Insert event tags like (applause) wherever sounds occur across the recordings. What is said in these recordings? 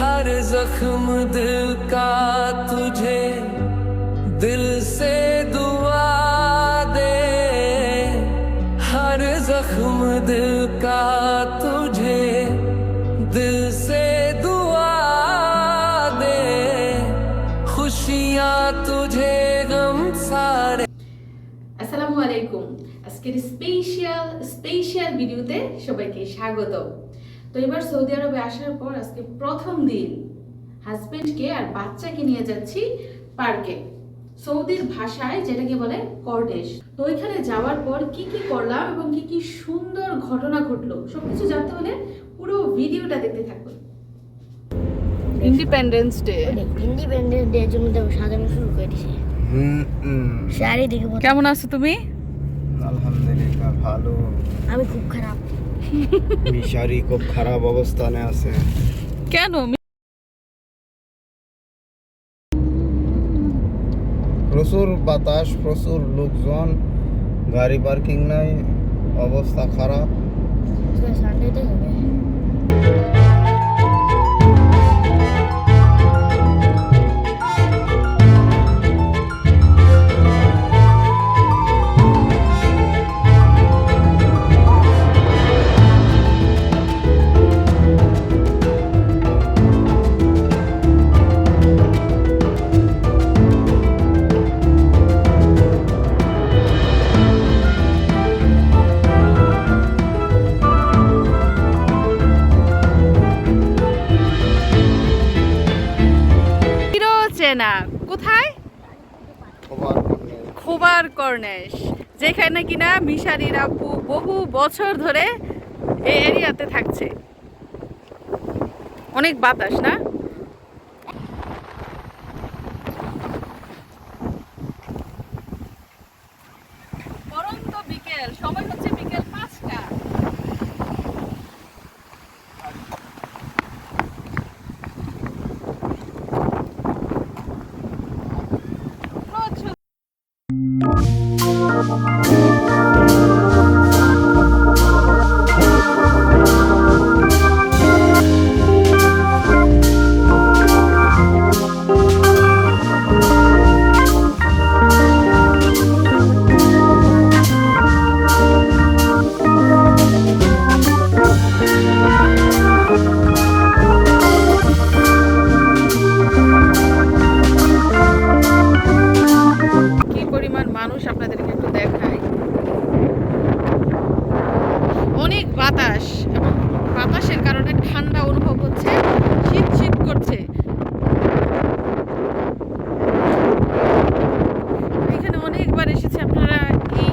हर जख्म दिल का तुझे दिल से दुआ दे हर जख्म दिल का तुझे दिल से दुआ दे खुशियाँ तुझे गम सारे আসসালামু আলাইকুম আজকের স্পেশাল স্পেশাল ভিডিওতে সবাইকে স্বাগত তো এবার সৌদি আরবে আসার পর আজকে প্রথম দিন হাজবেন্ডকে আর বাচ্চাকে নিয়ে যাচ্ছি পার্কে। সৌদির ভাষায় যেটাকে বলে কর্ডেশ তো ওইখানে যাওয়ার পর কি কি করলাম এবং কি কি সুন্দর ঘটনা ঘটলো সবকিছু জানতে হলে পুরো ভিডিওটা দেখতে থাকুন। ইন্ডিপেন্ডেন্স ডে ইন্ডিপেন্ডেন্স ডে জন্য তো সাজানো শুরু করে বোঝা- কেমন আছো তুমি? আলহামদুলিল্লাহ ভালো। আমি খুব খারাপ। মিশারি খুব খারাপ অবস্থানে আছে। কেন? প্রচুর বাতাস প্রচুর লোকজন গাড়ি পার্কিং নাই অবস্থা খারাপ। সানডেতে হবে। কর্নেশ যেখানে কিনা মিশারির আপু বহু বছর ধরে এই এরিয়াতে থাকছে। অনেক বাতাস, না? সময় এখানে অনেকবার এসেছে, আপনারা এই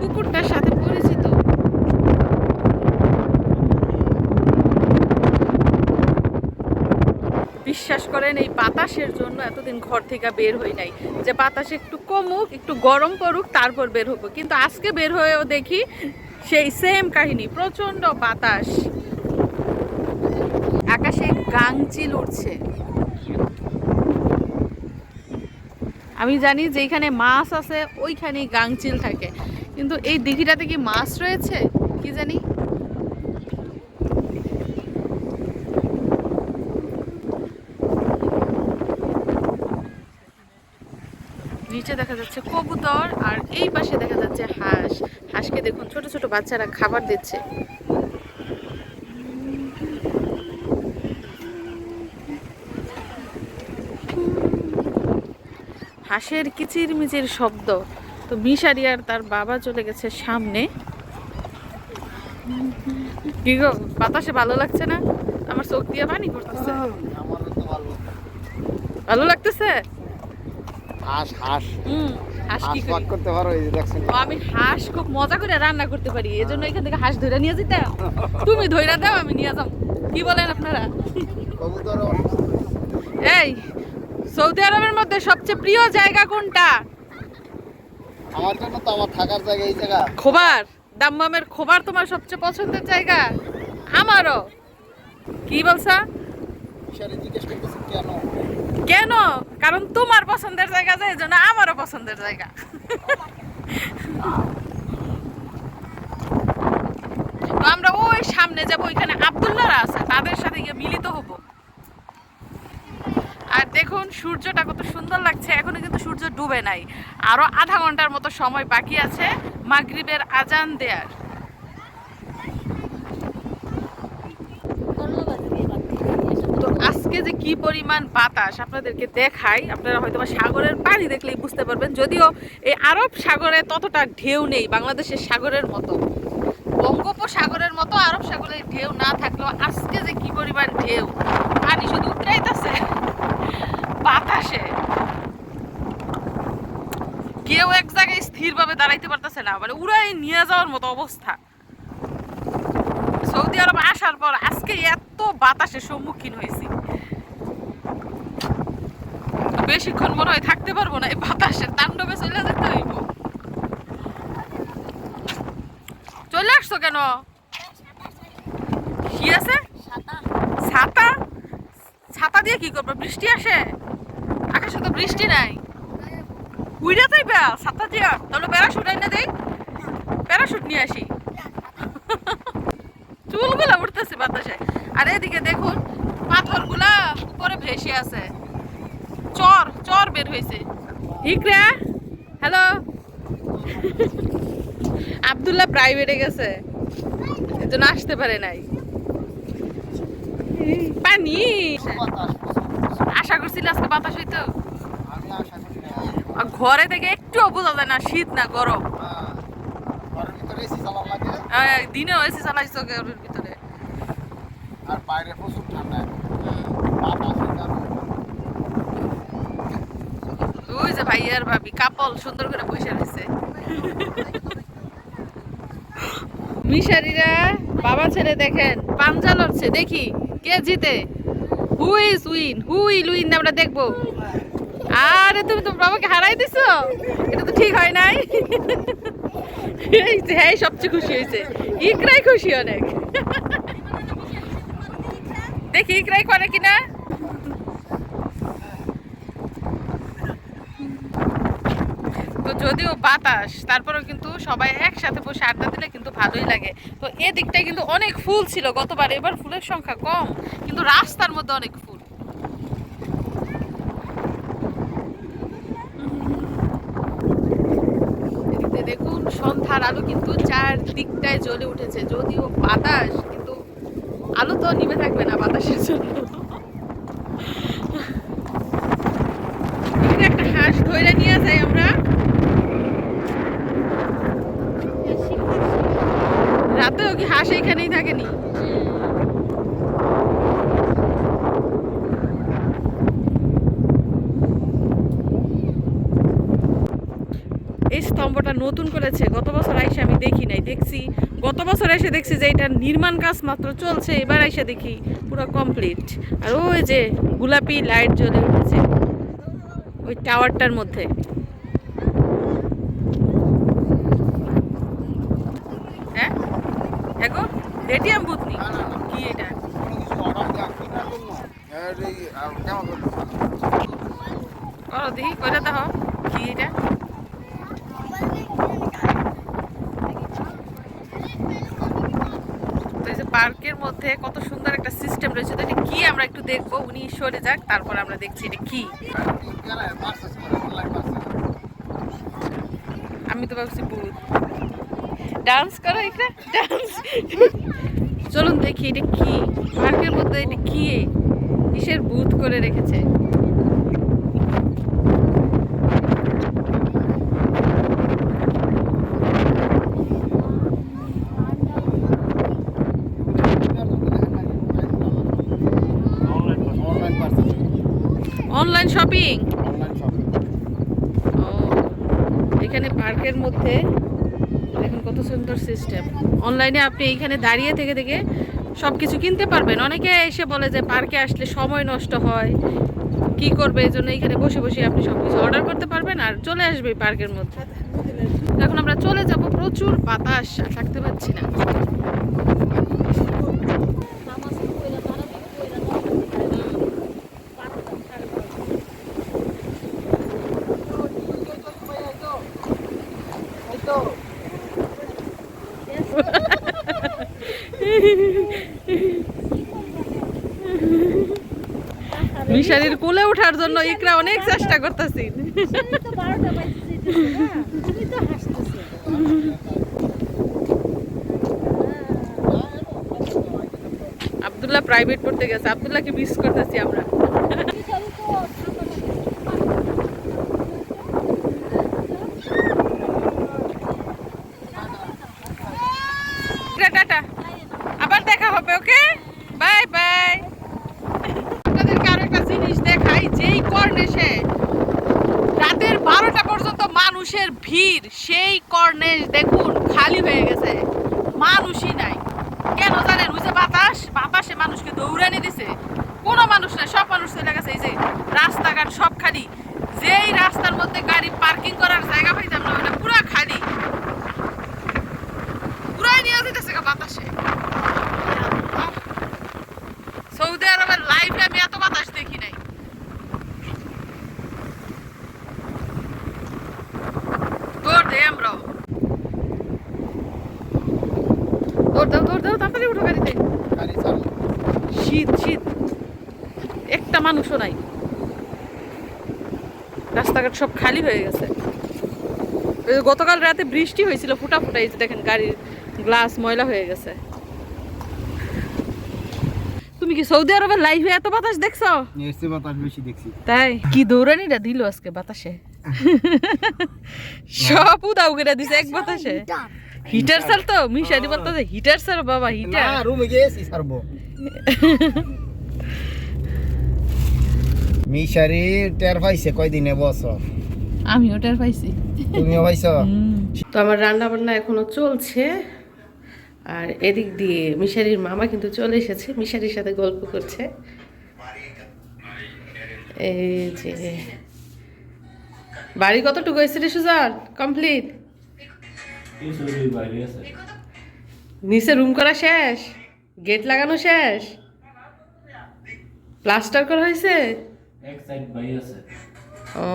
কুকুরটার সাথে পরিচিত। বিশ্বাস করেন, এই বাতাসের জন্য এতদিন ঘর থেকে বের হই নাই। যে বাতাস একটু কমুক, একটু গরম করুক তারপর বের হব। কিন্তু আজকে বের হয়েও দেখি সেই সেম কাহিনী প্রচণ্ড বাতাস। আকাশে গাংচিল উঠছে আমি জানি যে এখানে মাছ আছে, ওইখানেই গাংচিল থাকে। কিন্তু এই দিঘিটাতে কি মাছ রয়েছে? কি জানি? নিচে দেখা যাচ্ছে কবুতর আর এই পাশে দেখা যাচ্ছে হাঁস। হাঁসকে দেখুন, ছোট ছোট বাচ্চারা খাবার দিচ্ছে। হাঁসের কিচির মিচির শব্দ। তো মিশারি আর তার বাবা চলে গেছে সামনে। কি গো বাতাসে ভালো লাগছে না? আমার চোখ দিয়ে পানি করতেছে ভালো ভালো লাগতেছে? হাঁস হাঁস। হুম হাঁস কি করতে পারো এই দেখছেন আমি হাঁস খুব মজা করে রান্না করতে পারি এই জন্য এখান থেকে হাঁস ধরে নিয়ে যেতে। তুমি ধইরা দাও আমি নিয়ে যাও কি বলেন আপনারা? কবুতর এই সৌদি আরবের মধ্যে সবচেয়ে প্রিয় জায়গা কোনটা? আমার জন্য তো আমার থাকার জায়গা এই জায়গা। খোবার। দাম্মামের খোবার তোমার সবচেয়ে পছন্দের জায়গা? আমারও। কি বলছা? কেন? কেন? কারণ তোমার পছন্দের জায়গা যায় জন্য আমারও পছন্দের জায়গা। তো আমরা ওই সামনে যাব ওইখানে আবদুল্লাহরা আছে তাদের সূর্যটা কত সুন্দর লাগছে। এখনও কিন্তু সূর্য ডুবে নাই। আরও আধা ঘণ্টার মতো সময় বাকি আছে মাগরিবের আজান দেয়ার। আজকে যে কি পরিমাণ বাতাস আপনাদেরকে দেখাই, আপনারা হয়তো সাগরের পানি দেখলেই বুঝতে পারবেন। যদিও এই আরব সাগরে ততটা ঢেউ নেই, বাংলাদেশের সাগরের মতো। বঙ্গোপসাগরের মতো আরব সাগরের ঢেউ না থাকলেও আজকে যে কি পরিমাণ ঢেউ, পানি শুধু উতরাইতেছে। বাতাসে। কেউ এক জায়গায় স্থিরভাবে দাঁড়াইতে পারতেছে না মানে উড়াই নিয়ে যাওয়ার মতো অবস্থা। সৌদি আরব আসার পর আজকে এত বাতাসের সম্মুখীন হয়েছি। বেশিক্ষণ মনে হয় থাকতে পারব না এই বাতাসের তাণ্ডবে চলে যেতে হইব। চলে আসছো কেন? কি আছে? ছাতা ছাতা দিয়ে কি করব? বৃষ্টি আসে? বৃষ্টি নাই। উইরা তাই বে ছাতা দিয়া। তাহলে প্যারাশুট এনে দেই প্যারাশুট নিয়ে আসি। (laughs) চুলগুলা উঠতেছে বাতাসে। আর এদিকে দেখুন, পাথরগুলা উপরে ভেসে আছে। চর চর বের হয়েছে। ইকরা হ্যালো? (laughs) আব্দুল্লাহ প্রাইভেটে গেছে। এজন্য আসতে পারে নাই। পানি? আশা করছিল আজকে বাতাস হইতো আমি আশা করি না। আর ঘরে থেকে একটুও বোঝা যায় না শীত না গরম। হ্যাঁ, এসি লাগে। আহ, দিনেও এসি চালাইছো ঘরের ভিতরে। আর বাইরে প্রচুর ঠান্ডা। ওই যে ভাই আর ভাবি কাপল সুন্দর করে বসে রয়েছে। মিশারিরা বাবা ছেলে দেখেন পাঞ্জা লড়ছে দেখি কে জিতে? Who is win who will win আমরা দেখব। আরে তুমি তো বাবাকে হারাই দিছো? এটা তো ঠিক হয় নাই। হ্যাঁ সবচেয়ে খুশি হয়েছে। ইকরাই খুশি অনেক। দেখি ইকরাই করে কিনা। যদিও বাতাস, তারপরেও কিন্তু সবাই একসাথে বসে আড্ডা দিলে কিন্তু ভালোই লাগে। তো এদিকটায় কিন্তু অনেক ফুল ছিল গতবার, এবার ফুলের সংখ্যা কম, কিন্তু রাস্তার মধ্যে অনেক ফুল এদিকে দেখুন সন্ধ্যার আলো কিন্তু চার দিকটায় জ্বলে উঠেছে। যদিও বাতাস, কিন্তু আলো তো নিভে থাকবে না বাতাসের জন্য। একটা হাঁস ধরে নিয়ে যাই আমরা। কি হাঁস এখানেই থাকেনি? স্তম্ভটা নতুন করেছে। গত বছর আইসে আমি দেখি নাই দেখছি। গত বছর এসে দেখছি যে এটা নির্মাণ কাজ মাত্র চলছে এবার এসে দেখি পুরো কমপ্লিট আর ওই যে গোলাপি লাইট জ্বলে উঠেছে ওই টাওয়ারটার মধ্যে। হ্যাঁ? ATM booth. কি এটা? করো দেখি করে দাও কি এটা তো এই যে পার্কের মধ্যে কত সুন্দর একটা সিস্টেম রয়েছে। তো এটা কি আমরা একটু দেখব? উনি সরে যাক, তারপর আমরা দেখছি এটা কি। আমি তো ভাবছি বুধ ডান্স করো এটা ডান্স। চলুন দেখি এটা কি। পার্কের মধ্যে এটা কি? কিসের বুধ করে রেখেছে? অনলাইন শপিং ও এখানে পার্কের মধ্যে দেখুন কত সুন্দর সিস্টেম অনলাইনে আপনি এইখানে দাঁড়িয়ে থেকে থেকে সব কিছু কিনতে পারবেন। অনেকে এসে বলে যে পার্কে আসলে সময় নষ্ট হয় কি করবে? এই জন্য এখানে বসে বসে আপনি সব কিছু অর্ডার করতে পারবেন আর চলে আসবে পার্কের মধ্যে। এখন আমরা চলে যাব প্রচুর বাতাস থাকতে পারছি না। মিশারির কুলে ওঠার জন্য ইকরা অনেক চেষ্টা করতেছি। আবদুল্লাহ প্রাইভেট পড়তে গেছে। আবদুল্লাহকে মিস করতেছি আমরা। যেই রাস্তার মধ্যে গাড়ি পার্কিং করার জায়গা পাইতাম না ওটা পুরো খালি। পুরাই নিয়ে যেতেছে বাতাসে। সৌদি আরবের লাইফে আমি এত বাতাস দেখি নাই। দৌড় দে আমরাও দৌড় দাও দৌড় দাও তাড়াতাড়ি উঠো গাড়িতে। শীত শীত। একটা মানুষও নাই। রাস্তাঘাট সব খালি হয়ে গেছে। গতকাল রাতে বৃষ্টি হয়েছিল ফুটা ফুটা এই যে দেখেন গাড়ির গ্লাস ময়লা হয়ে গেছে। তুমি কি সৌদি আরবের লাইভে এত বাতাস দেখছ? এসে বাতাস বেশি দেখছি। তাই? কি দৌড়ানিটা দিল আজকে বাতাসে? (laughs) সব উদাও করে দিছে এক বাতাসে। হিটার স্যার তো? মিশারি বলতো হিটার স্যার বাবা হিটার রুমে গিয়েছি সারবো মিশারি টের পাইছে কয়দিনে বছর? আমি ওটার পাইছি। তুমিও পাইছ? তো আমার রান্না বান্না এখনও চলছে। আর এদিক দিয়ে মিশারির মামা কিন্তু চলে এসেছে মিশারির সাথে গল্প করছে। এই যে। বাড়ি কতটুকু হয়েছে রে সুজন? কমপ্লিট? নিচে রুম করা শেষ? গেট লাগানো শেষ? প্লাস্টার করা হয়েছে? এক সাইড বাই আছে ও।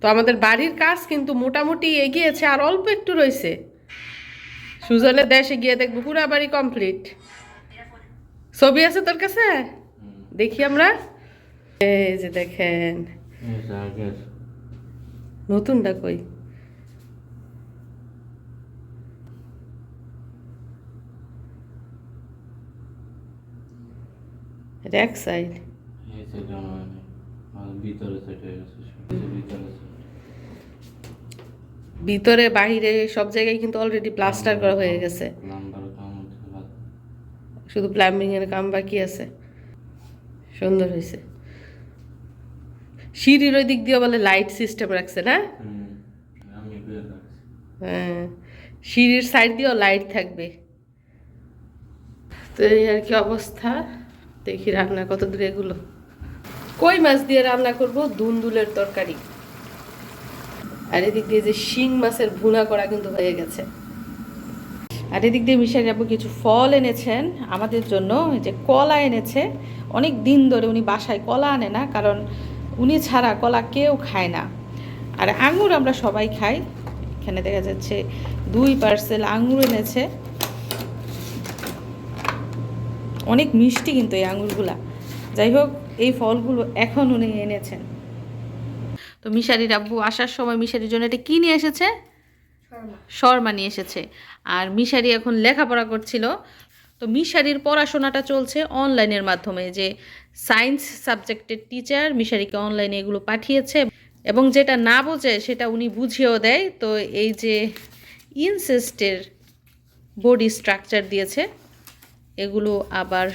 তো আমাদের বাড়ির কাজ কিন্তু মোটামুটি এগিয়েছে আর অল্প একটু রয়েছে সুজনের দেশে গিয়ে দেখব পুরা বাড়ি কমপ্লিট ছবি আছে তোর কাছে? দেখি আমরা। এই যে দেখেন। নতুনটা কই? এক সাইড ভিতরে হয়ে গেছে ভিতরে ভিতরে বাহিরে সব জায়গায় কিন্তু অলরেডি প্লাস্টার করা হয়ে গেছে। শুধু প্লাম্বিং এর কাম বাকি আছে। সুন্দর হয়েছে। সিঁড়ির ওই দিক দিয়ে বলে লাইট সিস্টেম রাখছে না? হ্যাঁ সিঁড়ির সাইড দিয়েও লাইট থাকবে। তো এই আর কি অবস্থা। দেখি রান্না কত দূরে এগুলো। কই মাছ দিয়ে রান্না করব? দুন্দুলের তরকারি। আর এদিক দিয়ে যে শিং মাছের ভুনা করা কিন্তু হয়ে গেছে। আর এদিক দিয়ে মিশাই যাব কিছু ফল এনেছেন আমাদের জন্য। যে কলা এনেছে। অনেক দিন ধরে উনি বাসায় কলা আনে না, কারণ উনি ছাড়া কলা কেউ খায় না। আর আঙুর আমরা সবাই খাই। এখানে দেখা যাচ্ছে দুই পার্সেল আঙুর এনেছে। অনেক মিষ্টি কিন্তু এই আঙুরগুলা যাই হোক এই ফলগুলো এখন উনি এনেছেন। তো মিশারির আব্বু আসার সময় মিশারির জন্য এটা কি নিয়ে এসেছে? শর্মা নিয়ে এসেছে। আর মিশারি এখন লেখাপড়া করছিল। তো মিশারির পড়াশোনাটা চলছে অনলাইনের মাধ্যমে যে সায়েন্স সাবজেক্টের টিচার মিশারিকে অনলাইনে এগুলো পাঠিয়েছে এবং যেটা না বোঝে সেটা উনি বুঝিয়েও দেয়। তো এই যে ইনসেস্টের বডি স্ট্রাকচার দিয়েছে এগুলো আবার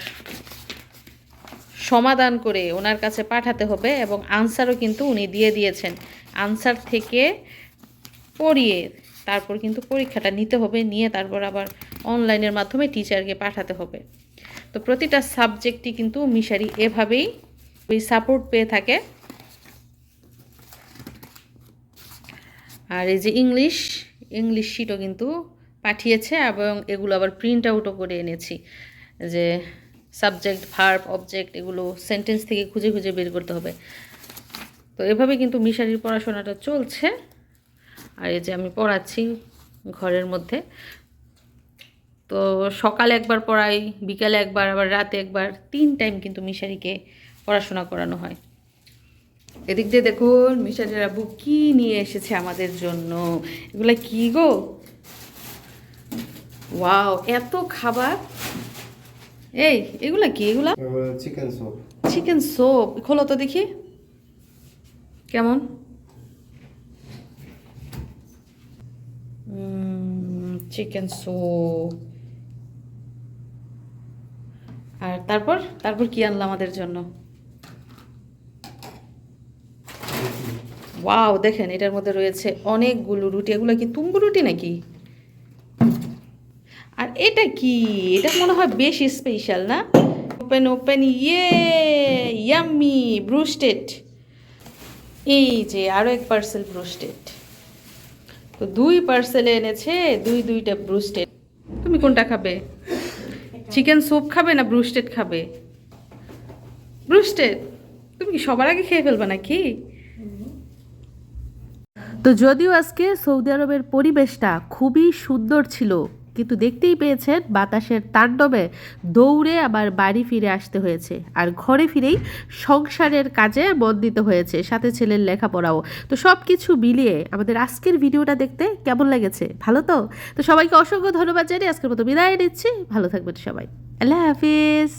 সমাধান করে ওনার কাছে পাঠাতে হবে এবং আনসারও কিন্তু উনি দিয়ে দিয়েছেন। আনসার থেকে পড়িয়ে তারপর কিন্তু পরীক্ষাটা নিতে হবে, নিয়ে তারপর আবার অনলাইনের মাধ্যমে টিচারকে পাঠাতে হবে। তো প্রতিটা সাবজেক্টই কিন্তু মিশারি এভাবেই ওই সাপোর্ট পেয়ে থাকে। আর এই যে ইংলিশ ইংলিশ শিটও কিন্তু পাঠিয়েছে এবং এগুলো আবার প্রিন্ট আউটও করে এনেছি। যে সাবজেক্ট ভার্ব অবজেক্ট এগুলো সেন্টেন্স থেকে খুঁজে খুঁজে বের করতে হবে। তো এভাবে কিন্তু মিশারির পড়াশোনাটা চলছে। আর এই যে আমি পড়াচ্ছি ঘরের মধ্যে। তো সকালে একবার পড়াই, বিকালে একবার, আবার রাতে একবার, তিন টাইম কিন্তু মিশারিকে পড়াশোনা করানো হয়। এদিক দিয়ে দেখুন মিশাজের আব্বু কি নিয়ে এসেছে আমাদের জন্য। এগুলা কি গো? ওয়াও, এত খাবার! এই এগুলা কি? এগুলা? চিকেন স্যুপ চিকেন সোপ খোলো তো দেখি। কেমন? চিকেন সোপ আর তারপর? তারপর কি আনলো আমাদের জন্য? ওয়াও দেখেন এটার মধ্যে রয়েছে অনেকগুলো রুটি। এগুলো কি তুম্বু রুটি নাকি? এটা কি? এটা মনে হয় বেশ স্পেশাল না? ওপেন ওপেন ইয়ে ইয়াম্মি ব্রুস্টেড এই যে আরও এক পার্সেল ব্রুস্টেড তো দুই পার্সেলে এনেছে, দুই, দুইটা ব্রুস্টেড তুমি কোনটা খাবে? চিকেন স্যুপ খাবে না ব্রুস্টেড খাবে? ব্রুস্টেড তুমি কি সবার আগে খেয়ে ফেলবে নাকি? তো যদিও আজকে সৌদি আরবের পরিবেশটা খুবই সুন্দর ছিল কিন্তু দেখতেই পেয়েছেন বাতাসের তাণ্ডবে দৌড়ে আবার বাড়ি ফিরে আসতে হয়েছে। আর ঘরে ফিরেই সংসারের কাজে মন দিতে হয়েছে সাথে ছেলের লেখাপড়াও। তো সব কিছু মিলিয়ে আমাদের আজকের ভিডিওটা দেখতে কেমন লেগেছে? ভালো তো? তো সবাইকে অসংখ্য ধন্যবাদ জানিয়ে আজকের মতো বিদায় নিচ্ছি। ভালো থাকবেন সবাই। আল্লাহ হাফিজ।